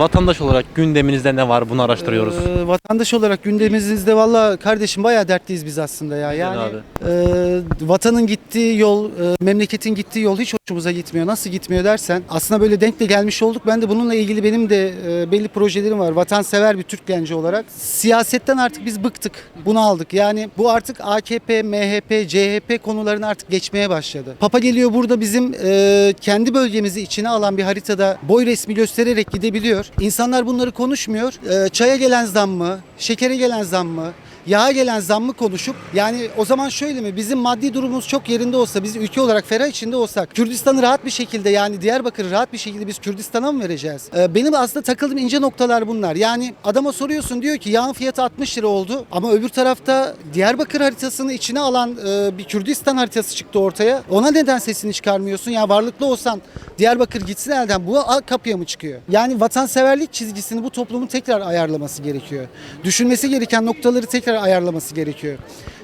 Vatandaş olarak gündeminizde ne var bunu araştırıyoruz. Ee, vatandaş olarak gündemimizde valla kardeşim bayağı dertliyiz biz aslında ya. Yani abi. e, vatanın gittiği yol, e, memleketin gittiği yol hiç hoşumuza gitmiyor. Nasıl gitmiyor dersen aslında böyle denk de gelmiş olduk. Ben de bununla ilgili benim de e, belli projelerim var. Vatansever bir Türk genci olarak. Siyasetten artık biz bıktık. Bunu aldık. Yani bu artık AKP, MHP, CHP konularını artık geçmeye başladı. Papa geliyor burada bizim e, kendi bölgemizi içine alan bir haritada boy resmi göstererek gidebiliyor. İnsanlar bunları konuşmuyor. E, çaya gelen zam mı, şekere gelen zam mı, yağa gelen zammı konuşup yani o zaman şöyle mi bizim maddi durumumuz çok yerinde olsa biz ülke olarak ferah içinde olsak Kürdistan'ı rahat bir şekilde yani Diyarbakır'ı rahat bir şekilde biz Kürdistan'a mı vereceğiz? Ee, benim aslında takıldığım ince noktalar bunlar. Yani adama soruyorsun diyor ki yağın fiyatı 60 lira oldu ama öbür tarafta Diyarbakır haritasını içine alan e, bir Kürdistan haritası çıktı ortaya. Ona neden sesini çıkarmıyorsun? Ya varlıklı olsan Diyarbakır gitsin elden bu kapıya mı çıkıyor? Yani vatanseverlik çizgisini bu toplumun tekrar ayarlaması gerekiyor. Düşünmesi gereken noktaları tekrar ayarlaması gerekiyor.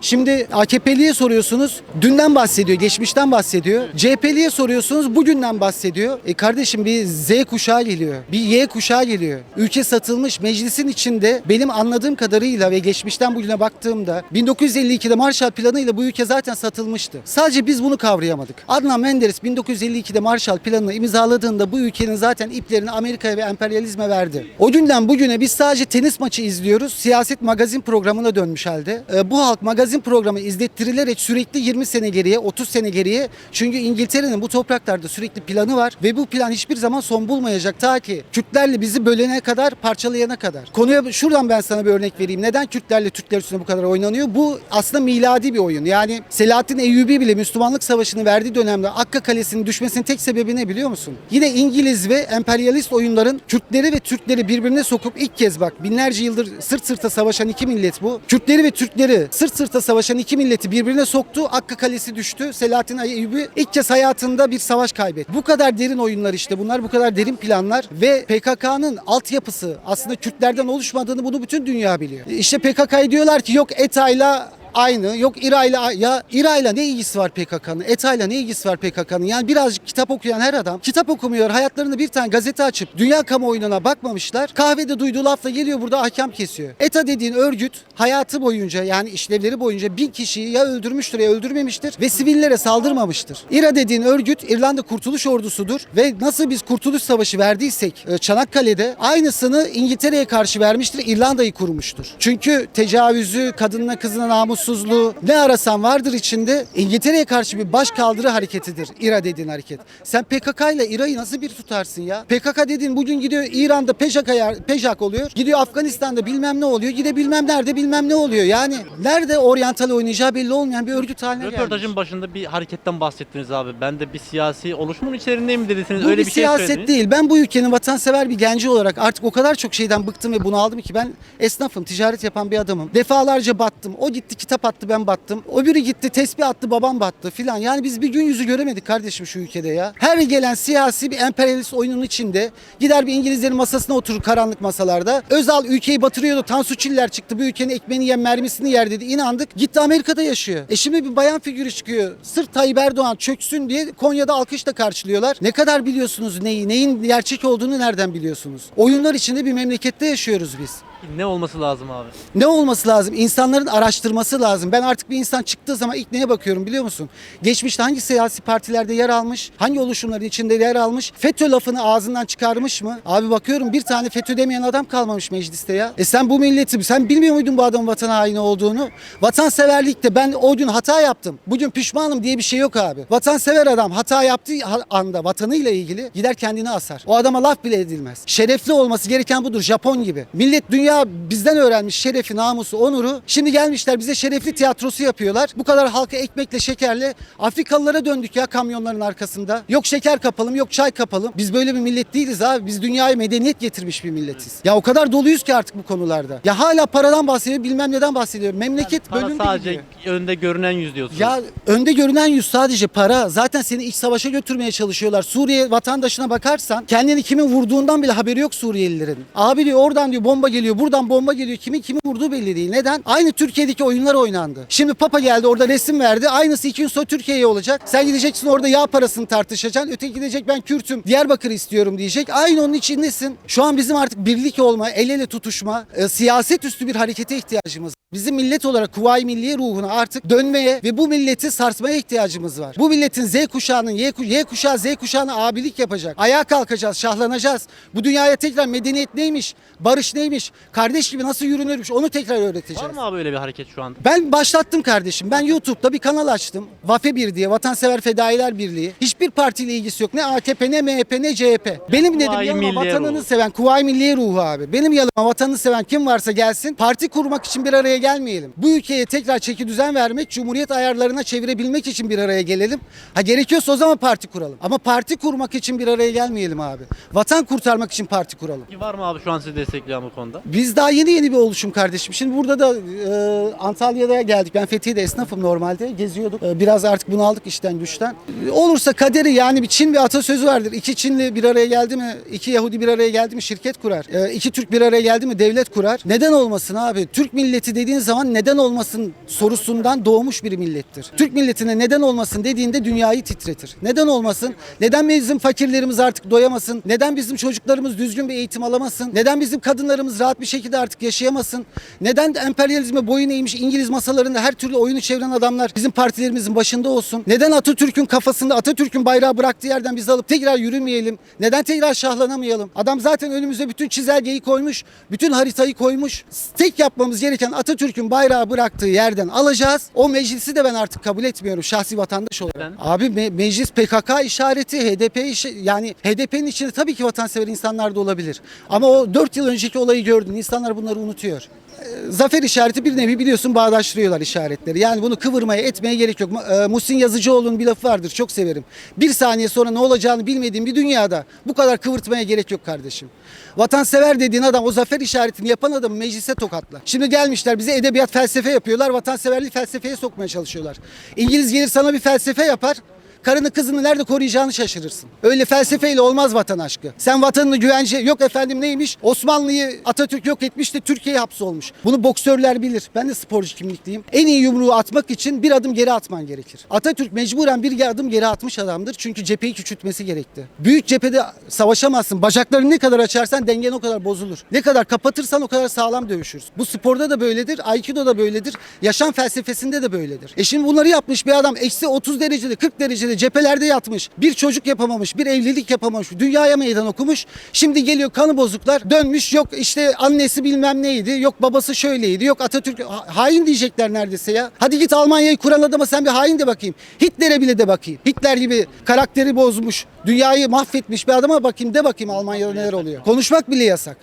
Şimdi AKP'liye soruyorsunuz, dünden bahsediyor, geçmişten bahsediyor. CHP'liye soruyorsunuz, bugünden bahsediyor. E kardeşim bir Z kuşağı geliyor, bir Y kuşağı geliyor. Ülke satılmış, meclisin içinde benim anladığım kadarıyla ve geçmişten bugüne baktığımda 1952'de Marshall Planı'yla bu ülke zaten satılmıştı. Sadece biz bunu kavrayamadık. Adnan Menderes 1952'de Marshall Planı'nı imzaladığında bu ülkenin zaten iplerini Amerika'ya ve emperyalizme verdi. O günden bugüne biz sadece tenis maçı izliyoruz. Siyaset magazin programına dönmüş halde. Ee, bu halk magazin programı izlettirilerek sürekli 20 sene geriye, 30 sene geriye. Çünkü İngiltere'nin bu topraklarda sürekli planı var ve bu plan hiçbir zaman son bulmayacak ta ki Kürtlerle bizi bölene kadar, parçalayana kadar. Konuya şuradan ben sana bir örnek vereyim. Neden Kürtlerle Türkler üstüne bu kadar oynanıyor? Bu aslında miladi bir oyun. Yani Selahattin Eyyubi bile Müslümanlık Savaşı'nı verdiği dönemde Akka Kalesi'nin düşmesinin tek sebebi ne biliyor musun? Yine İngiliz ve emperyalist oyunların Kürtleri ve Türkleri birbirine sokup ilk kez bak binlerce yıldır sırt sırta savaşan iki millet bu. Kürtleri ve Türkleri sırt sırta savaşan iki milleti birbirine soktu. Akka Kalesi düştü. Selahattin Eyyubi ilk kez hayatında bir savaş kaybetti. Bu kadar derin oyunlar işte bunlar bu kadar derin planlar ve PKK'nın altyapısı aslında Kürtlerden oluşmadığını bunu bütün dünya biliyor. İşte PKK'ya diyorlar ki yok ETA'yla aynı. Yok İRA'yla ya İRA'yla ne ilgisi var PKK'nın? ETA'yla ne ilgisi var PKK'nın? Yani birazcık kitap okuyan her adam kitap okumuyor. Hayatlarında bir tane gazete açıp dünya kamuoyuna bakmamışlar. Kahvede duyduğu lafla geliyor burada ahkam kesiyor. ETA dediğin örgüt hayatı boyunca yani işlevleri boyunca bin kişiyi ya öldürmüştür ya öldürmemiştir ve sivillere saldırmamıştır. İRA dediğin örgüt İrlanda Kurtuluş Ordusu'dur ve nasıl biz Kurtuluş Savaşı verdiysek e, Çanakkale'de aynısını İngiltere'ye karşı vermiştir. İrlanda'yı kurmuştur. Çünkü tecavüzü, kadınına kızına namussuzluğu ne arasan vardır içinde. İngiltere'ye karşı bir baş kaldırı hareketidir İRA dediğin hareket. Sen PKK ile İRA'yı nasıl bir tutarsın ya? PKK dediğin bugün gidiyor İran'da PJAK, PJAK oluyor. Gidiyor Afganistan'da bilmem ne oluyor. Gide bilmem nerede bilmem ne oluyor. Yani nerede oryantal oynayacağı belli olmayan bir örgüt haline gelmiş. Röportajın başında bir hareketten bahsettiniz abi. Ben de bir siyasi oluşumun içerisindeyim dediniz? Bu Öyle bir, bir, şey siyaset söylediniz. değil. Ben bu ülkenin vatansever bir genci olarak artık o kadar çok şeyden bıktım ve bunu aldım ki ben esnafım, ticaret yapan bir adamım. Defalarca battım. O gitti kitap attı ben battım. O biri gitti tesbih attı babam battı filan. Yani biz bir gün yüzü göremedik kardeşim şu ülkede ya. Her gelen siyasi bir emperyalist oyunun içinde gider bir İngilizlerin masasına oturur karanlık masalarda. Özal ülkeyi batırıyordu. Tansu Çiller çıktı. Bu ülkenin ekmeğini yer mermisini yer dedi. İnandık. Gitti Amerika'da yaşıyor. E şimdi bir bayan figürü çıkıyor. Sırf Tayyip Erdoğan çöksün diye Konya'da alkışla karşılıyorlar. Ne kadar biliyorsunuz neyi? Neyin gerçek olduğunu nereden biliyorsunuz? Oyunlar içinde bir memlekette yaşıyoruz biz. Ne olması lazım abi? Ne olması lazım? İnsanların araştırması lazım. Ben artık bir insan çıktığı zaman ilk neye bakıyorum biliyor musun? Geçmişte hangi siyasi partilerde yer almış? Hangi oluşumların içinde yer almış? FETÖ lafını ağzından çıkarmış mı? Abi bakıyorum bir tane FETÖ demeyen adam kalmamış mecliste ya. E sen bu milleti, sen bilmiyor muydun bu adamın vatan haini olduğunu? Vatanseverlikte ben o gün hata yaptım. Bugün pişmanım diye bir şey yok abi. Vatansever adam hata yaptığı anda vatanıyla ilgili gider kendini asar. O adama laf bile edilmez. Şerefli olması gereken budur. Japon gibi. Millet dünya bizden öğrenmiş şerefi, namusu, onuru. Şimdi gelmişler bize şerefli tiyatrosu yapıyorlar. Bu kadar halka ekmekle, şekerle Afrikalılara döndük ya kamyonların arkasında. Yok şeker kapalım, yok çay kapalım. Biz böyle bir millet değiliz abi. Biz dünyaya medeniyet getirmiş bir milletiz. Ya o kadar doluyuz ki artık bu konularda. Ya hala paradan bahsediyor, bilmem neden bahsediyor. Memleket Para bölündü sadece gidiyor. önde görünen yüz diyorsunuz. Ya önde görünen yüz sadece para. Zaten seni iç savaşa götürmeye çalışıyorlar. Suriye vatandaşına bakarsan kendini kimin vurduğundan bile haberi yok Suriyelilerin. Abi diyor oradan diyor bomba geliyor, buradan bomba geliyor. Kimin kimi vurduğu belli değil. Neden? Aynı Türkiye'deki oyunlar oynandı. Şimdi Papa geldi orada resim verdi. Aynısı iki gün sonra Türkiye'ye olacak. Sen gideceksin orada yağ parasını tartışacaksın. Öteki gidecek ben Kürt'üm. Diyarbakır istiyorum diyecek. Aynı onun içindesin. Şu an bizim artık birlik olma, el ele tutuşma, e, siyaset üstü bir harekete ihtiyacımız. Bizim millet olarak Kuvayi Milliye ruhuna artık dönmeye ve bu milleti sarsmaya ihtiyacımız var. Bu milletin Z kuşağının, Y, Y kuşağı Z kuşağına abilik yapacak. Ayağa kalkacağız, şahlanacağız. Bu dünyaya tekrar medeniyet neymiş, barış neymiş, kardeş gibi nasıl yürünürmüş onu tekrar öğreteceğiz. Var mı abi öyle bir hareket şu an? Ben başlattım kardeşim. Ben YouTube'da bir kanal açtım. Vafe 1 diye Vatansever Fedailer Birliği. Hiçbir partiyle ilgisi yok. Ne AKP ne MHP ne CHP. Benim dedim Kuvayi yanıma Milliye vatanını ruhu. seven Kuvayi Milliye ruhu abi. Benim yanıma vatanını seven kim varsa gelsin. Parti kurmak için bir araya gelmeyelim. Bu ülkeye tekrar çeki düzen vermek, cumhuriyet ayarlarına çevirebilmek için bir araya gelelim. Ha gerekiyorsa o zaman parti kuralım. Ama parti kurmak için bir araya gelmeyelim abi. Vatan kurtarmak için parti kuralım. Var mı abi şu an sizi destekleyen bu konuda? Biz daha yeni yeni bir oluşum kardeşim. Şimdi burada da e, Antalya'da geldik. Ben Fethiye'de esnafım normalde. Geziyorduk. E, biraz artık bunaldık işten güçten. E, olursa kaderi yani bir Çin bir atasözü vardır. İki Çinli bir araya geldi mi, iki Yahudi bir araya geldi mi şirket kurar. E, iki Türk bir araya geldi mi devlet kurar. Neden olmasın abi? Türk milleti dediğin zaman neden olmasın sorusundan doğmuş bir millettir. Türk milletine neden olmasın dediğinde dünyayı titretir. Neden olmasın? Neden bizim fakirlerimiz artık doyamasın? Neden bizim çocuklarımız düzgün bir eğitim alamasın? Neden bizim kadınlarımız rahat bir şekilde artık yaşayamasın? Neden de emperyalizme boyun eğmiş İngiliz masalarında her türlü oyunu çeviren adamlar bizim partilerimizin başında olsun? Neden Atatürk'ün kafasında Atatürk'ün bayrağı bıraktığı yerden biz alıp tekrar yürümeyelim? Neden tekrar şahlanamayalım? Adam zaten önümüze bütün çizelgeyi koymuş, bütün haritayı koymuş. Tek yapmamız gereken Atatürk'ün bayrağı bıraktığı yerden alacağız. O meclisi de ben artık kabul etmiyorum şahsi vatandaş olarak. Neden? Abi me- meclis PKK işareti, HDP işi yani HDP'nin içinde tabii ki vatansever insanlar da olabilir. Ama o 4 yıl önceki olayı gördün. İnsanlar bunları unutuyor. Ee, Zafer işareti bir nevi biliyorsun bağdaştırıyorlar işaretleri. Yani bunu kıvırmaya etmeye gerek yok. E, Muhsin Yazıcıoğlu'nun bir lafı vardır çok severim. Bir saniye sonra ne olacağını bilmediğim bir dünyada bu kadar kıvırtmaya gerek yok kardeşim. Vatansever dediğin adam o zafer işaretini yapan adamı meclise tokatla. Şimdi gelmişler bize edebiyat felsefe yapıyorlar. Vatanseverliği felsefeye sokmaya çalışıyorlar. İngiliz gelir sana bir felsefe yapar. Karını kızını nerede koruyacağını şaşırırsın. Öyle felsefeyle olmaz vatan aşkı. Sen vatanını güvence yok efendim neymiş? Osmanlı'yı Atatürk yok etmiş de Türkiye hapsolmuş. Bunu boksörler bilir. Ben de sporcu kimlikliyim. En iyi yumruğu atmak için bir adım geri atman gerekir. Atatürk mecburen bir adım geri atmış adamdır. Çünkü cepheyi küçültmesi gerekti. Büyük cephede savaşamazsın. Bacaklarını ne kadar açarsan dengen o kadar bozulur. Ne kadar kapatırsan o kadar sağlam dövüşürsün. Bu sporda da böyledir. Aikido da böyledir. Yaşam felsefesinde de böyledir. E şimdi bunları yapmış bir adam eksi 30 derecede 40 derecede cephelerde yatmış. Bir çocuk yapamamış. Bir evlilik yapamamış. Dünyaya meydan okumuş. Şimdi geliyor kanı bozuklar. Dönmüş yok işte annesi bilmem neydi. Yok babası şöyleydi. Yok Atatürk Ha- hain diyecekler neredeyse ya. Hadi git Almanya'yı kuran adama sen bir hain de bakayım. Hitler'e bile de bakayım. Hitler gibi karakteri bozmuş. Dünyayı mahvetmiş bir adama bakayım de bakayım Almanya'da neler oluyor. Konuşmak bile yasak.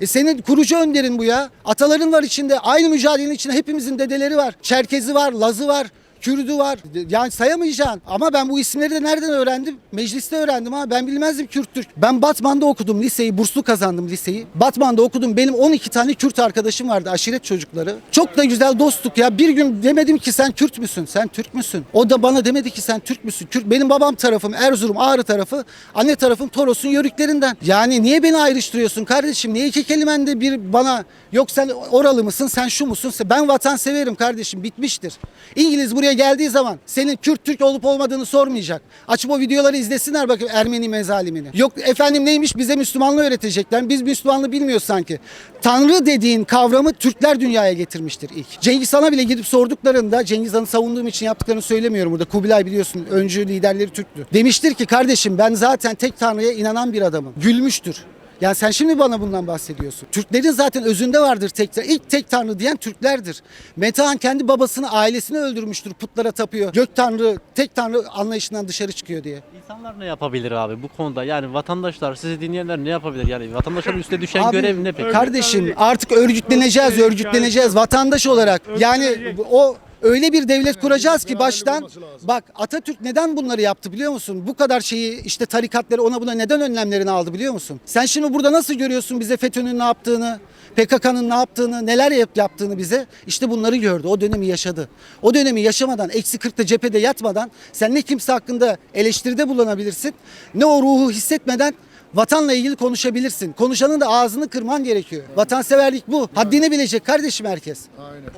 E senin kurucu önderin bu ya. Ataların var içinde. Aynı mücadelenin içinde hepimizin dedeleri var. Çerkezi var, Lazı var. Kürdü var. Yani sayamayacaksın. Ama ben bu isimleri de nereden öğrendim? Mecliste öğrendim ha. Ben bilmezdim Kürt Türk. Ben Batman'da okudum liseyi. Burslu kazandım liseyi. Batman'da okudum. Benim 12 tane Kürt arkadaşım vardı. Aşiret çocukları. Çok da güzel dostluk ya. Bir gün demedim ki sen Kürt müsün? Sen Türk müsün? O da bana demedi ki sen Türk müsün? Kürt. Benim babam tarafım Erzurum, Ağrı tarafı. Anne tarafım Toros'un yörüklerinden. Yani niye beni ayrıştırıyorsun kardeşim? Niye iki kelimende bir bana yok sen oralı mısın? Sen şu musun? Ben vatan severim kardeşim. Bitmiştir. İngiliz buraya geldiği zaman senin Kürt Türk olup olmadığını sormayacak. Açıp o videoları izlesinler bakın Ermeni mezalimini. Yok efendim neymiş bize Müslümanlığı öğretecekler. Biz Müslümanlığı bilmiyoruz sanki. Tanrı dediğin kavramı Türkler dünyaya getirmiştir ilk. Cengiz Han'a bile gidip sorduklarında Cengiz Han'ı savunduğum için yaptıklarını söylemiyorum burada. Kubilay biliyorsun öncü liderleri Türktü. Demiştir ki kardeşim ben zaten tek Tanrı'ya inanan bir adamım. Gülmüştür. Yani sen şimdi bana bundan bahsediyorsun. Türklerin zaten özünde vardır tek ilk tek tanrı diyen Türklerdir. Metehan kendi babasını, ailesini öldürmüştür. Putlara tapıyor. Gök tanrı, tek tanrı anlayışından dışarı çıkıyor diye. İnsanlar ne yapabilir abi bu konuda? Yani vatandaşlar, sizi dinleyenler ne yapabilir? Yani vatandaşların üstüne düşen Abi, görev ne peki? Kardeşim artık örgütleneceğiz, örgütleneceğiz vatandaş olarak. Yani o öyle bir devlet kuracağız ki baştan bak Atatürk neden bunları yaptı biliyor musun? Bu kadar şeyi işte tarikatları ona buna neden önlemlerini aldı biliyor musun? Sen şimdi burada nasıl görüyorsun bize FETÖ'nün ne yaptığını? PKK'nın ne yaptığını, neler yap yaptığını bize işte bunları gördü. O dönemi yaşadı. O dönemi yaşamadan, eksi 40'ta cephede yatmadan sen ne kimse hakkında eleştiride bulunabilirsin ne o ruhu hissetmeden Vatanla ilgili konuşabilirsin. Konuşanın da ağzını kırman gerekiyor. Vatanseverlik bu. Haddini bilecek kardeşim herkes.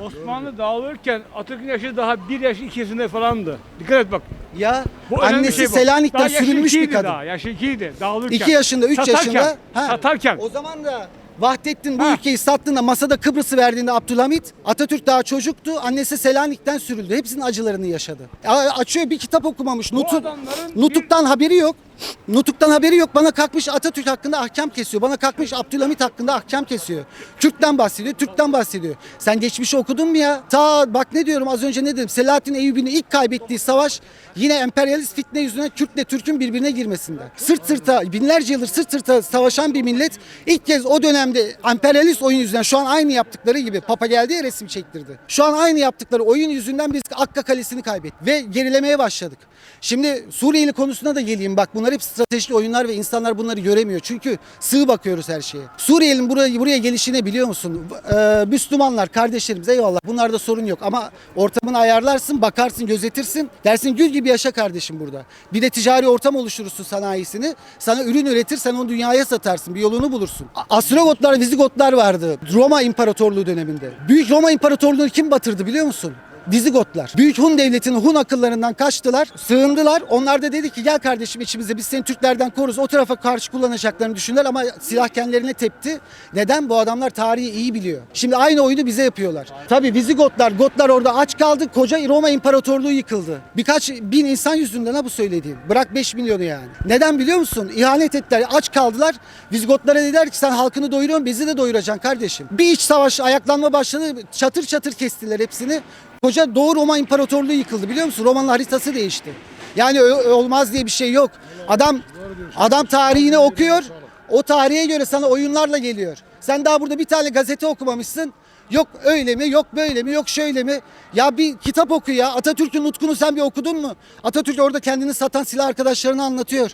Osmanlı dağılırken Atatürk'ün yaşı daha bir yaş iki yaşında falandı. Dikkat et bak. Ya Bu önemli annesi şey bu. Selanik'ten Daha yaşı sürülmüş bir ikiydi kadın. Daha, yaşı ikiydi dağılırken. 2 yaşında, 3 Satarken, yaşında. Ha. Satarken. O zaman da Vahdettin bu Ha. ülkeyi sattığında masada Kıbrıs'ı verdiğinde Abdülhamit Atatürk daha çocuktu. Annesi Selanik'ten sürüldü. Hepsinin acılarını yaşadı. A- Açıyor bir kitap okumamış. Nutuk, adamların bir- Nutuk'tan haberi yok. Nutuk'tan haberi yok. Bana kalkmış Atatürk hakkında ahkam kesiyor. Bana kalkmış Abdülhamit hakkında ahkam kesiyor. Türk'ten bahsediyor, Türk'ten bahsediyor. Sen geçmişi okudun mu ya? Ta bak ne diyorum az önce ne dedim? Selahattin Eyyubi'nin ilk kaybettiği savaş yine emperyalist fitne yüzünden Kürtle Türk'ün birbirine girmesinde. Sırt sırta binlerce yıldır sırt sırta savaşan bir millet ilk kez o dönemde emperyalist oyun yüzünden şu an aynı yaptıkları gibi Papa geldi ya resim çektirdi. Şu an aynı yaptıkları oyun yüzünden biz Akka Kalesi'ni kaybettik ve gerilemeye başladık. Şimdi Suriyeli konusuna da geleyim bak bunlar hep stratejik oyunlar ve insanlar bunları göremiyor. Çünkü sığ bakıyoruz her şeye. Suriyeli'nin buraya, buraya gelişine biliyor musun? Ee, Müslümanlar kardeşlerimiz eyvallah bunlarda sorun yok ama ortamını ayarlarsın bakarsın gözetirsin dersin gül gibi yaşa kardeşim burada. Bir de ticari ortam oluşturursun sanayisini sana ürün üretir sen onu dünyaya satarsın bir yolunu bulursun. Astrogotlar Vizigotlar vardı Roma İmparatorluğu döneminde. Büyük Roma İmparatorluğu'nu kim batırdı biliyor musun? Vizigotlar. Büyük Hun devletinin Hun akıllarından kaçtılar, sığındılar. Onlar da dedi ki gel kardeşim içimizde biz seni Türklerden koruruz. O tarafa karşı kullanacaklarını düşündüler ama silah kendilerine tepti. Neden? Bu adamlar tarihi iyi biliyor. Şimdi aynı oyunu bize yapıyorlar. Tabii Vizigotlar, Gotlar orada aç kaldı. Koca Roma İmparatorluğu yıkıldı. Birkaç bin insan yüzünden ha bu söylediğim. Bırak 5 milyonu yani. Neden biliyor musun? İhanet ettiler, aç kaldılar. Vizigotlara dediler ki sen halkını doyuruyorsun, bizi de doyuracaksın kardeşim. Bir iç savaş, ayaklanma başladı. Çatır çatır kestiler hepsini. Koca Doğu Roma İmparatorluğu yıkıldı biliyor musun? Roma'nın haritası değişti. Yani olmaz diye bir şey yok. Adam adam tarihini okuyor. O tarihe göre sana oyunlarla geliyor. Sen daha burada bir tane gazete okumamışsın. Yok öyle mi, yok böyle mi, yok şöyle mi? Ya bir kitap oku ya. Atatürk'ün nutkunu sen bir okudun mu? Atatürk orada kendini satan silah arkadaşlarını anlatıyor.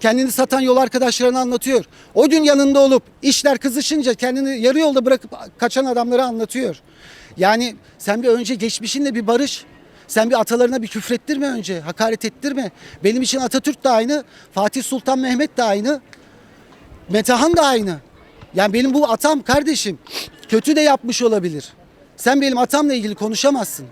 Kendini satan yol arkadaşlarını anlatıyor. O gün yanında olup işler kızışınca kendini yarı yolda bırakıp kaçan adamları anlatıyor. Yani sen bir önce geçmişinle bir barış. Sen bir atalarına bir küfrettirme önce. Hakaret ettirme. Benim için Atatürk de aynı. Fatih Sultan Mehmet de aynı. Metehan da aynı. Yani benim bu atam kardeşim kötü de yapmış olabilir. Sen benim atamla ilgili konuşamazsın.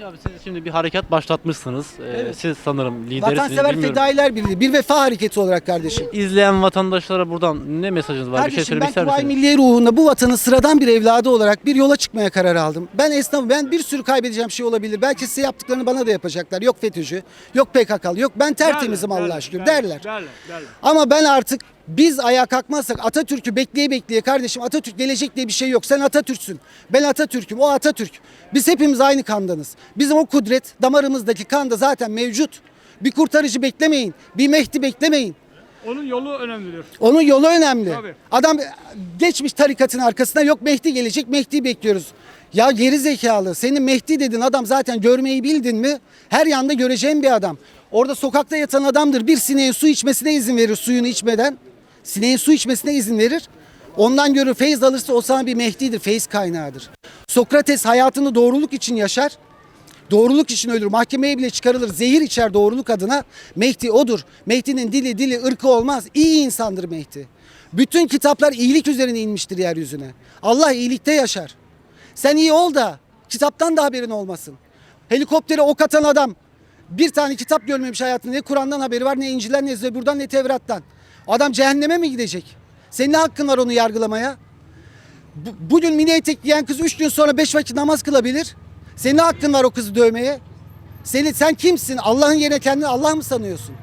Peki abi siz şimdi bir harekat başlatmışsınız. Ee, Siz sanırım lidersiniz Vatansever bilmiyorum. Fedailer Birliği bir vefa hareketi olarak kardeşim. İzleyen vatandaşlara buradan ne mesajınız var? bir şey Kardeşim söylemek ben ister Kuvayi misiniz? Milliye ruhunda bu vatanın sıradan bir evladı olarak bir yola çıkmaya karar aldım. Ben esnafım. Ben bir sürü kaybedeceğim şey olabilir. Belki size yaptıklarını bana da yapacaklar. Yok FETÖ'cü, yok PKK'lı, yok ben tertemizim Allah'a şükür derler. Derler, derler. Ama ben artık biz ayağa kalkmazsak Atatürk'ü bekleye bekleye kardeşim Atatürk gelecek diye bir şey yok. Sen Atatürk'sün. Ben Atatürk'üm. O Atatürk. Biz hepimiz aynı kandanız. Bizim o kudret damarımızdaki kan da zaten mevcut. Bir kurtarıcı beklemeyin. Bir Mehdi beklemeyin. Onun yolu önemlidir. Onun yolu önemli. Tabii. Adam geçmiş tarikatın arkasına yok Mehdi gelecek Mehdi bekliyoruz. Ya geri zekalı senin Mehdi dedin adam zaten görmeyi bildin mi? Her yanda göreceğin bir adam. Orada sokakta yatan adamdır bir sineğin su içmesine izin verir suyunu içmeden. Sineğin su içmesine izin verir. Ondan görür feyz alırsa o sana bir Mehdi'dir, feyz kaynağıdır. Sokrates hayatını doğruluk için yaşar. Doğruluk için ölür. Mahkemeye bile çıkarılır. Zehir içer doğruluk adına. Mehdi odur. Mehdi'nin dili dili ırkı olmaz. İyi insandır Mehdi. Bütün kitaplar iyilik üzerine inmiştir yeryüzüne. Allah iyilikte yaşar. Sen iyi ol da kitaptan da haberin olmasın. Helikoptere ok atan adam bir tane kitap görmemiş hayatında. Ne Kur'an'dan haberi var ne İncil'den ne Zebur'dan ne Tevrat'tan. Adam cehenneme mi gidecek? Senin ne hakkın var onu yargılamaya? Bu- bugün mini etek giyen kız 3 gün sonra 5 vakit namaz kılabilir. Senin ne hakkın var o kızı dövmeye? Seni, sen kimsin? Allah'ın yerine kendini Allah mı sanıyorsun?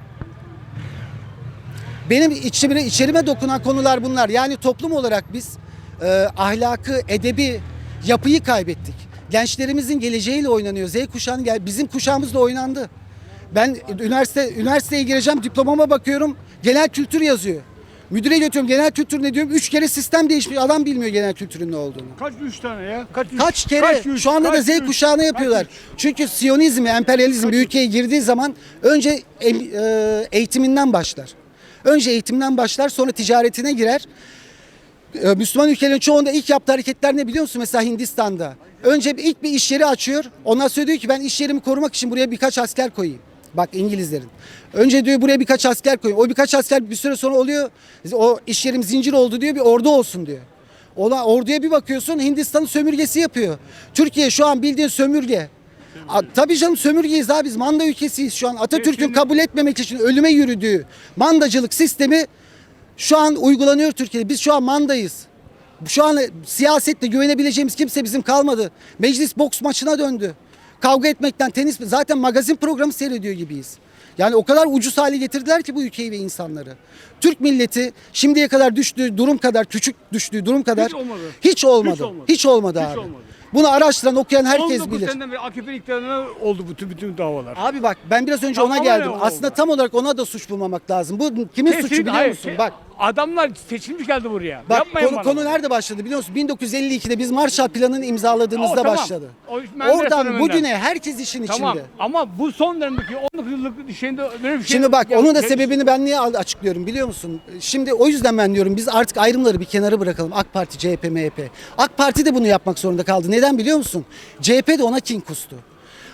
Benim içime, içerime dokunan konular bunlar. Yani toplum olarak biz e, ahlakı, edebi yapıyı kaybettik. Gençlerimizin geleceğiyle oynanıyor. Z kuşağının bizim kuşağımızla oynandı. Ben üniversite üniversiteye gireceğim diplomama bakıyorum. Genel kültür yazıyor. Müdüre götürüyorum genel kültür ne diyorum? Üç kere sistem değişmiş. Adam bilmiyor genel kültürün ne olduğunu. Kaç üç tane ya? Kaç üç? Kaç kere Kaç üç? şu anda da Kaç Z üç? kuşağını yapıyorlar. Çünkü Siyonizm, emperyalizm bir ülkeye girdiği zaman önce e, eğitiminden başlar. Önce eğitimden başlar sonra ticaretine girer. E, Müslüman ülkelerin çoğunda ilk yaptığı hareketler ne biliyor musun? Mesela Hindistan'da. Önce ilk bir iş yeri açıyor. Ondan sonra diyor ki ben iş yerimi korumak için buraya birkaç asker koyayım. Bak İngilizlerin. Önce diyor buraya birkaç asker koyun. O birkaç asker bir süre sonra oluyor. O iş yerim zincir oldu diyor bir ordu olsun diyor. Ola, orduya bir bakıyorsun Hindistan'ın sömürgesi yapıyor. Türkiye şu an bildiğin sömürge. A, tabii canım sömürgeyiz abi biz manda ülkesiyiz şu an. Atatürk'ün kabul etmemek için ölüme yürüdüğü mandacılık sistemi şu an uygulanıyor Türkiye'de. Biz şu an mandayız. Şu an siyasette güvenebileceğimiz kimse bizim kalmadı. Meclis boks maçına döndü. Kavga etmekten tenis zaten magazin programı seyrediyor gibiyiz. Yani o kadar ucuz hale getirdiler ki bu ülkeyi ve insanları. Türk milleti şimdiye kadar düştüğü durum kadar küçük düştüğü durum kadar Hiç olmadı. Hiç olmadı. Hiç olmadı. Hiç olmadı Hiç abi. olmadı. Bunu araştıran okuyan herkes 19 bilir. seneden beri AKP'nin iktidarına oldu bütün bütün davalar. Abi bak ben biraz önce Tamam ona geldim. ne oldu? Aslında tam olarak ona da suç bulmamak lazım. Bu kimin suçu Kesin- biliyor hayır, musun? Bak Adamlar seçilmiş geldi buraya. Bak Yapmayın konu, bana. konu nerede başladı biliyor musun? 1952'de biz Marshall Planı'nı imzaladığımızda O tamam. başladı. O Oradan bugüne herkes işin Tamam içinde. ama bu son dönemdeki 19 yıllık şeyinde böyle bir şey Şimdi bak Ya- onun da ya- sebebini ben niye açıklıyorum biliyor musun? Şimdi o yüzden ben diyorum biz artık ayrımları bir kenara bırakalım. AK Parti, CHP, MHP. AK Parti de bunu yapmak zorunda kaldı. Neden biliyor musun? CHP de ona kin kustu.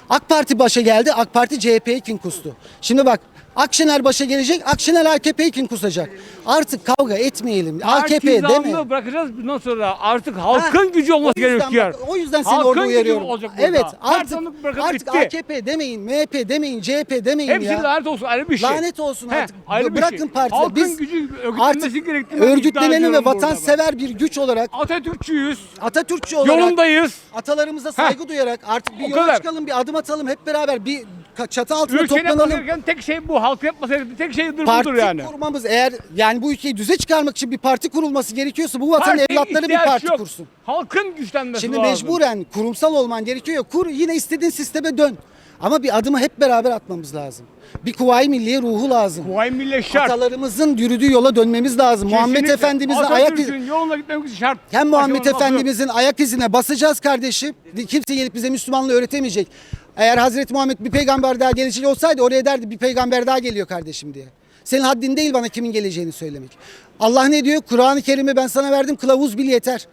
AK Parti başa geldi, AK Parti CHP'ye kin kustu. Şimdi bak Akşener başa gelecek, Akşener AKP'ye kin kusacak. Artık kavga etmeyelim. AKP deme. Bırakacağız bundan sonra artık halkın gücü olması gerekiyor. bak, O yüzden seni Halkın orada gücü uyarıyorum. olacak burada. Evet artık, bırakıp artık bitti. AKP demeyin, MHP demeyin, CHP demeyin Hepsi ya. lanet olsun ayrı bir şey. Lanet olsun He, artık. ayrı bir Bırakın şey. partileri. Halkın Biz gücü örgütlenmesi Artık gerektiğini ben iddia örgütlenelim ve ediyorum burada ben. vatansever bir güç olarak Atatürkçüyüz. Atatürkçü olarak Yolundayız. atalarımıza saygı duyarak artık bir O yola kadar. çıkalım, bir adım atalım hep beraber bir çatı altında Ülkenin yapması toplanalım. gereken tek şey bu. Halk yapması gereken tek şey budur Parti yani. kurmamız eğer yani bu ülkeyi düze çıkarmak için bir parti kurulması gerekiyorsa bu vatanın Partiye evlatları bir ihtiyaç parti yok. kursun. Halkın güçlenmesi Şimdi lazım. mecburen kurumsal olman gerekiyor. ya, Kur yine istediğin sisteme dön. Ama bir adımı hep beraber atmamız lazım. Bir kuvayi milliye ruhu lazım. Vay millet şart. Atalarımızın yürüdüğü yola dönmemiz lazım. Muhammed Kesinlikle. Efendimizin ayak Atatürk'ün yoluna gitmemiz şart. hem Muhammed. Efendimizin ayak izine basacağız kardeşim. Kimse gelip bize Müslümanlığı öğretemeyecek. Eğer Hazreti Muhammed bir peygamber daha gelecek olsaydı oraya derdi bir peygamber daha geliyor kardeşim diye. Senin haddin değil bana kimin geleceğini söylemek. Allah ne diyor? Kur'an-ı Kerim'i ben sana verdim kılavuz bil yeter.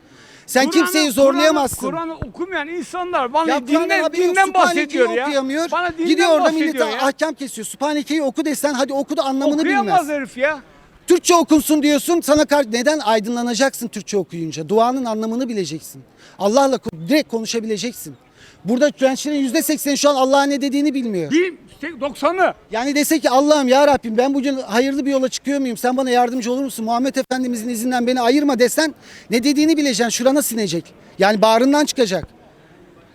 Sen Kur'an'ı- kimseyi zorlayamazsın. Kur'an'ı Kur'an'ı okumayan insanlar bana Ya dinden, yok, dinden bahsediyor ya. okuyamıyor. Bana dinden Gidiyor orada millete ya. ahkam kesiyor. Sübhaneke'yi oku desen hadi oku da anlamını Okuyamaz bilmez. herif ya. Türkçe okunsun diyorsun sana kar- neden aydınlanacaksın Türkçe okuyunca? Duanın anlamını bileceksin. Allah'la direkt konuşabileceksin. Burada gençlerin yüzde sekseni şu an Allah'ın ne dediğini bilmiyor. Bir 90'ı. Yani dese ki Allah'ım ya Rabbim ben bugün hayırlı bir yola çıkıyor muyum? Sen bana yardımcı olur musun? Muhammed Efendimizin izinden beni ayırma desen ne dediğini bileceksin. Şurana sinecek. Yani bağrından çıkacak.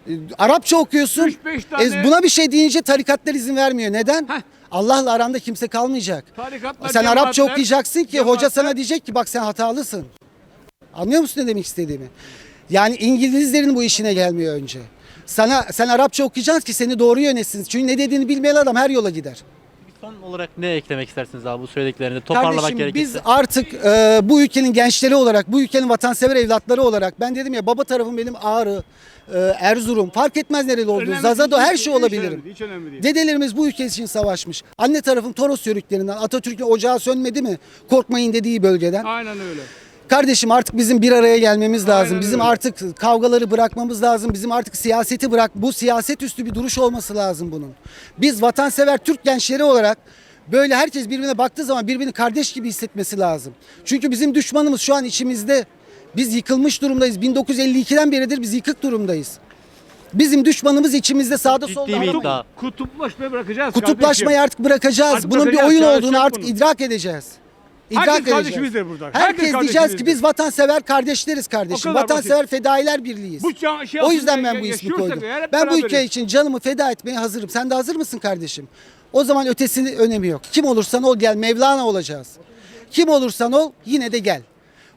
Ee, Arapça okuyorsun. Üç, beş tane- E, buna bir şey deyince tarikatlar izin vermiyor. Neden? Heh. Allah'la aranda kimse kalmayacak. Tarikatlar, Sen Arapça cemaatler- okuyacaksın ki hoca cemaatler- sana diyecek ki bak sen hatalısın. Anlıyor musun ne demek istediğimi? Yani İngilizlerin bu işine gelmiyor önce. Sana sen Arapça okuyacaksın ki seni doğru yönetsin. Çünkü ne dediğini bilmeyen adam her yola gider. Son olarak ne eklemek istersiniz abi bu söylediklerinde toparlamak Kardeşim gerekirse? biz artık e, bu ülkenin gençleri olarak, bu ülkenin vatansever evlatları olarak ben dedim ya baba tarafım benim Ağrı, e, Erzurum fark etmez nereli olduğu, Önemli Zazado değil, her şey hiç olabilirim. önemli Hiç önemli değil. Dedelerimiz bu ülke için savaşmış. Anne tarafım Toros yörüklerinden, Atatürk'ün ocağı sönmedi mi? Korkmayın dediği bölgeden. Aynen öyle. Kardeşim artık bizim bir araya gelmemiz lazım. Aynen bizim öyle. artık kavgaları bırakmamız lazım. Bizim artık siyaseti bırak. Bu siyaset üstü bir duruş olması lazım bunun. Biz vatansever Türk gençleri olarak böyle herkes birbirine baktığı zaman birbirini kardeş gibi hissetmesi lazım. Çünkü bizim düşmanımız şu an içimizde. Biz yıkılmış durumdayız. 1952'den beridir biz yıkık durumdayız. Bizim düşmanımız içimizde sağda ciddi solda. bir Adam- iddia. Kutuplaşmayı bırakacağız Kutuplaşmayı artık bırakacağız. Artık Bunun bir bırakacağız, oyun olduğunu artık bunun. idrak edeceğiz. İdrak Herkes edeceğiz. kardeşimizdir burada. Herkes, Herkes diyeceğiz ki biz vatansever kardeşleriz kardeşim. O kadar Vatansever fedailer birliğiyiz. Bu can- şey o yüzden ben bu ismi yaşıyorsak koydum. eğer hep Ben bu beraberiz. ülke için canımı feda etmeye hazırım. Sen de hazır mısın kardeşim? O zaman ötesinin önemi yok. Kim olursan ol gel Mevlana olacağız. Kim olursan ol yine de gel.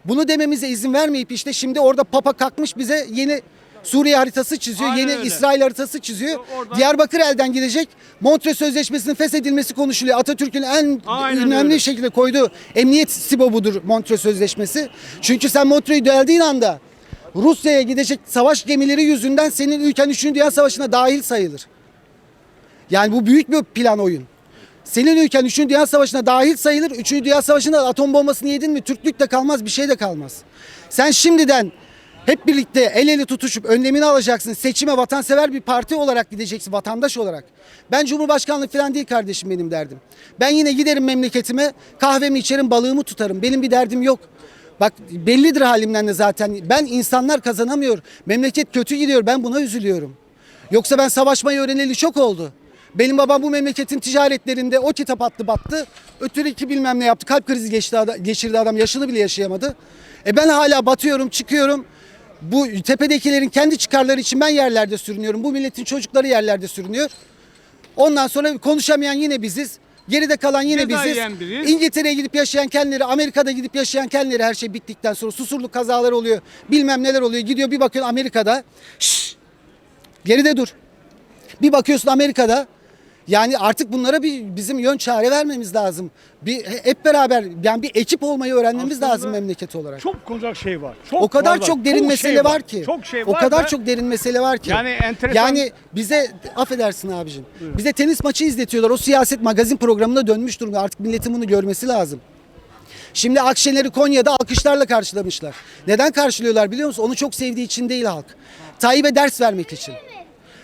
Bunu dememize izin vermeyip işte şimdi orada Papa kalkmış bize yeni Suriye haritası çiziyor. Aynen yeni öyle. İsrail haritası çiziyor. Oradan- Diyarbakır elden gidecek. Montre Sözleşmesi'nin feshedilmesi konuşuluyor. Atatürk'ün en Aynen önemli öyle. şekilde koyduğu emniyet sibo budur Montre Sözleşmesi. Çünkü sen Montre'yi deldiğin anda Rusya'ya gidecek savaş gemileri yüzünden senin ülken 3. Dünya Savaşı'na dahil sayılır. Yani bu büyük bir plan oyun. Senin ülken 3. Dünya Savaşı'na dahil sayılır. 3. Dünya Savaşı'nda atom bombasını yedin mi Türklük de kalmaz bir şey de kalmaz. Sen şimdiden Hep birlikte el ele tutuşup önlemini alacaksın. Seçime vatansever bir parti olarak gideceksin, vatandaş olarak. Ben Cumhurbaşkanlık falan değil kardeşim benim derdim. Ben yine giderim memleketime, kahvemi içerim, balığımı tutarım. Benim bir derdim yok. Bak bellidir halimden de zaten. Ben insanlar kazanamıyor. Memleket kötü gidiyor. Ben buna üzülüyorum. Yoksa ben savaşmayı öğreneli çok oldu. Benim babam bu memleketin ticaretlerinde o kitap attı battı. Ötürü bilmem ne yaptı. Kalp krizi geçti, geçirdi adam. Yaşını bile yaşayamadı. E ben hala batıyorum, çıkıyorum. Bu tepedekilerin kendi çıkarları için ben yerlerde sürünüyorum. Bu milletin çocukları yerlerde sürünüyor. Ondan sonra konuşamayan yine biziz. Geride kalan yine Ceza biziz. yiyen. İngiltere'ye gidip yaşayan kendileri, Amerika'da gidip yaşayan kendileri her şey bittikten sonra susurluk kazaları oluyor. Bilmem neler oluyor. Gidiyor bir bakıyorsun Amerika'da. Şşş, geride dur. Bir bakıyorsun Amerika'da. Yani artık bunlara bir bizim yön çare vermemiz lazım. Bir hep beraber yani bir ekip olmayı öğrenmemiz Aslında lazım memleket olarak. Çok konuşacak şey var. Çok o kadar var, çok derin şey mesele var, ki. Çok şey o var kadar da çok derin mesele var ki. Yani enteresan- Yani bize affedersin abicim. Bize tenis maçı izletiyorlar. O siyaset magazin programına dönmüş durumda. Artık milletin bunu görmesi lazım. Şimdi Akşener'i Konya'da alkışlarla karşılamışlar. Neden karşılıyorlar biliyor musun? Onu çok sevdiği için değil halk. Tayyip'e ders vermek için.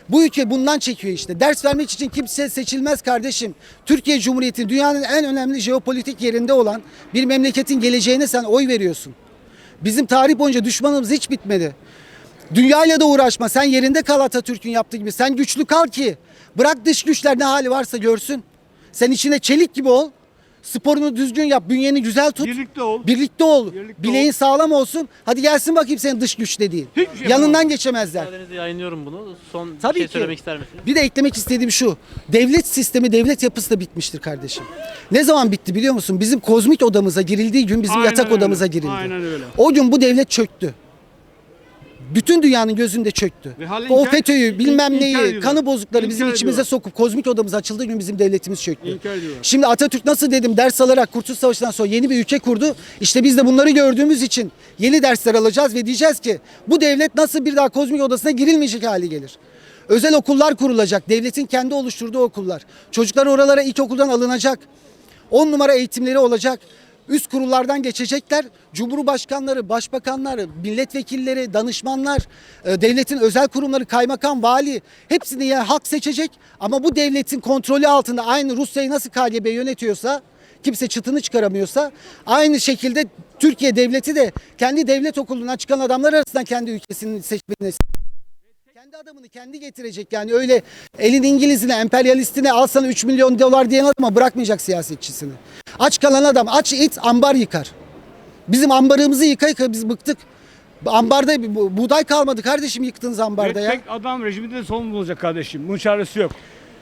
Bu ülke bundan çekiyor işte. Ders vermek için kimse seçilmez kardeşim. Türkiye Cumhuriyeti dünyanın en önemli jeopolitik yerinde olan bir memleketin geleceğine sen oy veriyorsun. Bizim tarih boyunca düşmanımız hiç bitmedi. Dünyayla da uğraşma. Sen yerinde kal Atatürk'ün yaptığı gibi. Sen güçlü kal ki bırak dış güçler ne hali varsa görsün. Sen içine çelik gibi ol. Sporunu düzgün yap. Bünyeni güzel tut. Birlikte ol. Birlikte ol. Birlikte Bileğin ol. sağlam olsun. Hadi gelsin bakayım senin dış güç dediğin. Hiçbir şey Yanından yapamaz. geçemezler. Müsaadenizle yayınlıyorum bunu. Son bir Tabii şey ki. söylemek ister misiniz? Bir de eklemek istediğim şu. Devlet sistemi, devlet yapısı da bitmiştir kardeşim. Ne zaman bitti biliyor musun? Bizim kozmik odamıza girildiği gün bizim Aynen yatak öyle. odamıza girildi. Aynen öyle. O gün bu devlet çöktü. Bütün dünyanın gözünde çöktü. O FETÖ'yü, bilmem neyi, kanı bozukları bizim içimize ediyorlar. sokup kozmik odamız açıldığı gün bizim devletimiz çöktü. Şimdi Atatürk nasıl dedim ders alarak Kurtuluş Savaşı'ndan sonra yeni bir ülke kurdu. İşte biz de bunları gördüğümüz için yeni dersler alacağız ve diyeceğiz ki bu devlet nasıl bir daha kozmik odasına girilmeyecek hale gelir. Özel okullar kurulacak. Devletin kendi oluşturduğu okullar. Çocuklar oralara ilkokuldan alınacak. 10 numara eğitimleri olacak. Üst kurullardan geçecekler. Cumhurbaşkanları, başbakanlar, milletvekilleri, danışmanlar, e, devletin özel kurumları, kaymakam, vali hepsini yani halk seçecek. Ama bu devletin kontrolü altında aynı Rusya'yı nasıl KGB yönetiyorsa kimse çıtını çıkaramıyorsa aynı şekilde Türkiye devleti de kendi devlet okulundan çıkan adamlar arasından kendi ülkesinin seçmenine kendi adamını kendi getirecek yani öyle elin İngilizine, emperyalistine al sana 3 milyon dolar diyen adama bırakmayacak siyasetçisini. Aç kalan adam aç it ambar yıkar. Bizim ambarımızı yıka yıka biz bıktık. Ambarda bu- buğday kalmadı kardeşim yıktığınız ambarda ya. Tek adam rejiminde de son bulacak kardeşim. Bunun çaresi yok.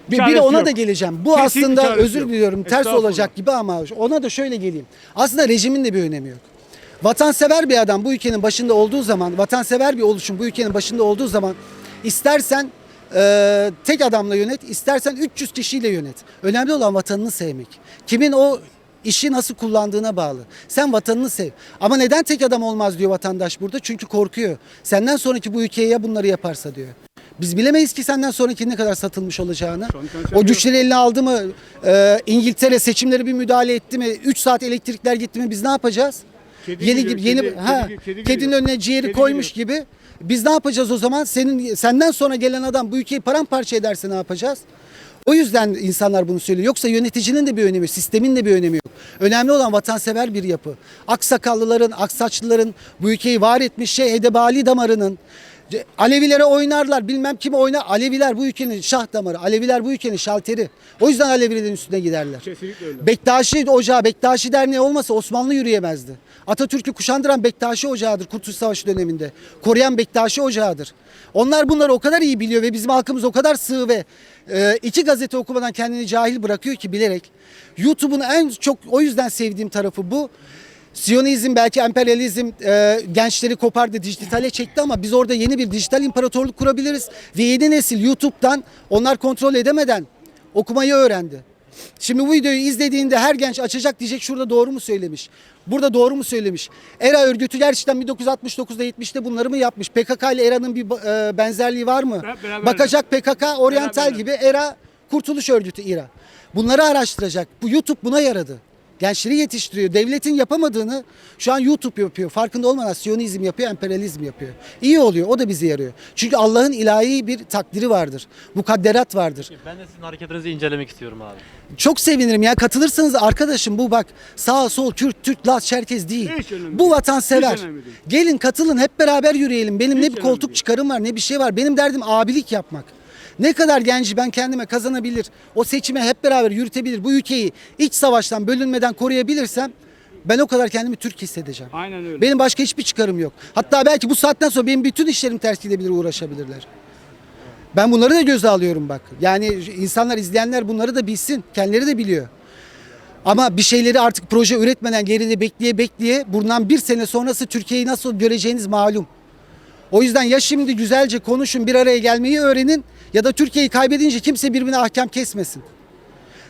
Bir, bir Çaresi de ona yok. da geleceğim. Bu Kesinlikle aslında çaresi özür yok. diliyorum ters Estağfurullah. olacak gibi ama ona da şöyle geleyim. Aslında rejimin de bir önemi yok. Vatansever bir adam bu ülkenin başında olduğu zaman, vatansever bir oluşum bu ülkenin başında olduğu zaman istersen e, tek adamla yönet, istersen 300 kişiyle yönet. Önemli olan vatanını sevmek. Kimin o işi nasıl kullandığına bağlı. Sen vatanını sev. Ama neden tek adam olmaz diyor vatandaş burada? Çünkü korkuyor. Senden sonraki bu ülkeye ya bunları yaparsa diyor. Biz bilemeyiz ki senden sonraki ne kadar satılmış olacağını. O güçleri eline aldı mı? Ee, İngiltere seçimleri bir müdahale etti mi? 3 saat elektrikler gitti mi? Biz ne yapacağız? Kedi yeni gibi yeni kedi- ha kedi- kedi kedinin önüne ciğeri Kedi koymuş gibi. Biz ne yapacağız o zaman? Senin senden sonra gelen adam bu ülkeyi paramparça ederse ne yapacağız? O yüzden insanlar bunu söylüyor. Yoksa yöneticinin de bir önemi, sistemin de bir önemi yok. Önemli olan vatansever bir yapı. Aksakallıların, aksaçlıların bu ülkeyi var etmiş şey Edebali damarının Alevilere oynarlar bilmem kim oynar. Aleviler bu ülkenin şah damarı. Aleviler bu ülkenin şalteri. O yüzden Alevilerin üstüne giderler. Kesinlikle öyle. Bektaşi Ocağı, Bektaşi Derneği olmasa Osmanlı yürüyemezdi. Atatürk'ü kuşandıran Bektaşi Ocağı'dır Kurtuluş Savaşı döneminde. Koruyan Bektaşi Ocağı'dır. Onlar bunları o kadar iyi biliyor ve bizim halkımız o kadar sığ ve e, iki gazete okumadan kendini cahil bırakıyor ki bilerek. YouTube'un en çok o yüzden sevdiğim tarafı bu. Siyonizm belki emperyalizm e, gençleri kopardı, dijitale çekti ama biz orada yeni bir dijital imparatorluk kurabiliriz. Ve yeni nesil YouTube'dan onlar kontrol edemeden okumayı öğrendi. Şimdi bu videoyu izlediğinde her genç açacak diyecek şurada doğru mu söylemiş? Burada doğru mu söylemiş? ERA örgütü gerçekten 1969'da 70'te bunları mı yapmış? PKK ile ERA'nın bir e, benzerliği var mı? Beraber. Bakacak PKK, Oriental Beraber. gibi ERA Kurtuluş Örgütü İRA. Bunları araştıracak. Bu YouTube buna yaradı. Gençleri yetiştiriyor. Devletin yapamadığını şu an YouTube yapıyor. Farkında olmadan Siyonizm yapıyor, emperyalizm yapıyor. İyi oluyor. O da bize yarıyor. Çünkü Allah'ın ilahi bir takdiri vardır. Mukadderat vardır. Ben de sizin hareketlerinizi incelemek istiyorum abi. Çok sevinirim ya katılırsanız arkadaşım bu bak sağ sol Kürt, Türk, Laz, Çerkez değil. Hiç önemli Bu değil. vatansever. Hiç önemli değil. Gelin katılın hep beraber yürüyelim. Benim Hiç ne bir koltuk değil. çıkarım var ne bir şey var. Benim derdim abilik yapmak. Ne kadar genci ben kendime kazanabilir, o seçime hep beraber yürütebilir, bu ülkeyi iç savaştan bölünmeden koruyabilirsem ben o kadar kendimi Türk hissedeceğim. Aynen öyle. Benim başka hiçbir çıkarım yok. Hatta belki bu saatten sonra benim bütün işlerim ters gidebilir, uğraşabilirler. Ben bunları da göze alıyorum bak. Yani insanlar, izleyenler bunları da bilsin. Kendileri de biliyor. Ama bir şeyleri artık proje üretmeden geride bekleye bekleye bundan bir sene sonrası Türkiye'yi nasıl göreceğiniz malum. O yüzden ya şimdi güzelce konuşun bir araya gelmeyi öğrenin ya da Türkiye'yi kaybedince kimse birbirine ahkam kesmesin.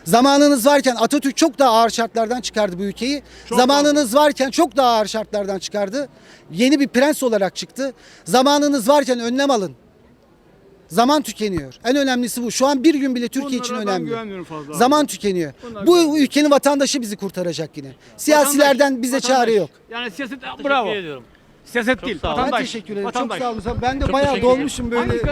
Zamanınız varken Atatürk çok daha ağır şartlardan çıkardı bu ülkeyi. Zamanınız varken çok daha ağır şartlardan çıkardı. Yeni bir prens olarak çıktı. Zamanınız varken önlem alın. Zaman tükeniyor. En önemlisi bu. Şu an bir gün bile Türkiye için Bunlara ben önemli. güvenmiyorum fazla abi. Zaman tükeniyor. Bunlar Bu güvenmiyorum. ülkenin vatandaşı bizi kurtaracak yine. Siyasilerden Vatandaş, bize vatandaş. çare yok. Yani siyaset bravo. ediyorum. Siyaset Çok değil. sağ olun. Ben Vatandaş. teşekkür ederim. Vatandaş. Çok sağ olun. Ben de Çok bayağı dolmuşum böyle. Hangi